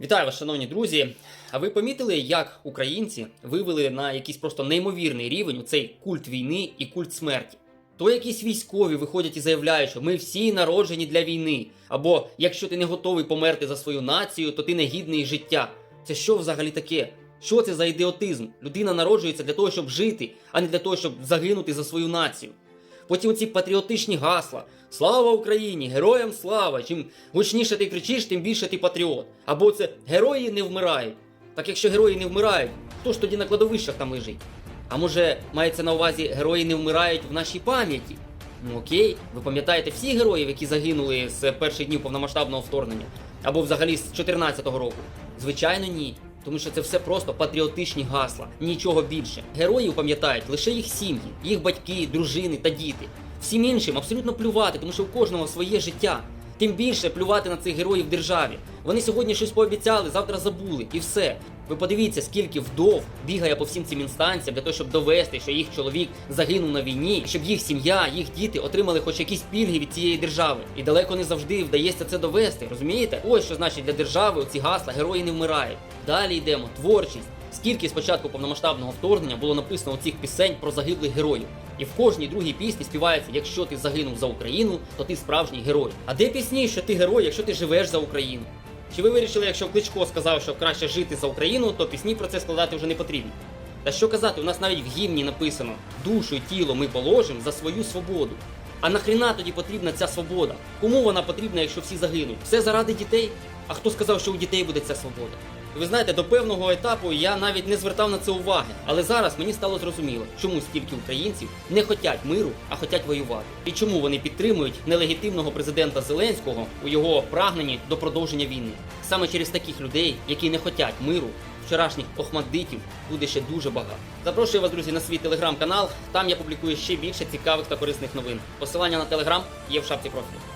Вітаю вас, шановні друзі. А ви помітили, як українці вивели на якийсь просто неймовірний рівень цей культ війни і культ смерті? То якісь військові виходять і заявляють, що ми всі народжені для війни. Або якщо ти не готовий померти за свою націю, то ти не гідний життя. Це що взагалі таке? Що це за ідіотизм? Людина народжується для того, щоб жити, а не для того, щоб загинути за свою націю. Потім ці патріотичні гасла. Слава Україні! Героям слава! Чим гучніше ти кричиш, тим більше ти патріот. Або це герої не вмирають. Так якщо герої не вмирають, хто ж тоді на кладовищах там лежить? А може, мається на увазі герої не вмирають в нашій пам'яті? Ну окей, ви пам'ятаєте всіх героїв, які загинули з перших днів повномасштабного вторгнення? Або взагалі з 2014 року? Звичайно, ні. Тому що це все просто патріотичні гасла, нічого більше. Героїв пам'ятають лише їх сім'ї, їх батьки, дружини та діти. Всім іншим абсолютно плювати, тому що у кожного своє життя. Тим більше плювати на цих героїв державі. Вони сьогодні щось пообіцяли, завтра забули, і все. Ви подивіться, скільки вдов бігає по всім цим інстанціям для того, щоб довести, що їх чоловік загинув на війні, щоб їх сім'я, їх діти отримали хоч якісь пільги від цієї держави. І далеко не завжди вдається це довести. Розумієте? Ось що значить для держави оці гасла герої не вмирають. Далі йдемо. Творчість. Скільки спочатку повномасштабного вторгнення було написано цих пісень про загиблих героїв. І в кожній другій пісні співається: якщо ти загинув за Україну, то ти справжній герой. А де пісні, що ти герой, якщо ти живеш за Україну? Чи ви вирішили, якщо Кличко сказав, що краще жити за Україну, то пісні про це складати вже не потрібно? Та що казати, у нас навіть в гімні написано: душу і тіло ми положимо за свою свободу. А нахріна тоді потрібна ця свобода? Кому вона потрібна, якщо всі загинуть? Все заради дітей? А хто сказав, що у дітей буде ця свобода? Ви знаєте, до певного етапу я навіть не звертав на це уваги, але зараз мені стало зрозуміло, чому стільки українців не хотять миру, а хотять воювати, і чому вони підтримують нелегітимного президента Зеленського у його прагненні до продовження війни. Саме через таких людей, які не хотять миру, вчорашніх охмаддитів буде ще дуже багато. Запрошую вас, друзі, на свій телеграм-канал. Там я публікую ще більше цікавих та корисних новин. Посилання на телеграм є в шапці профілю.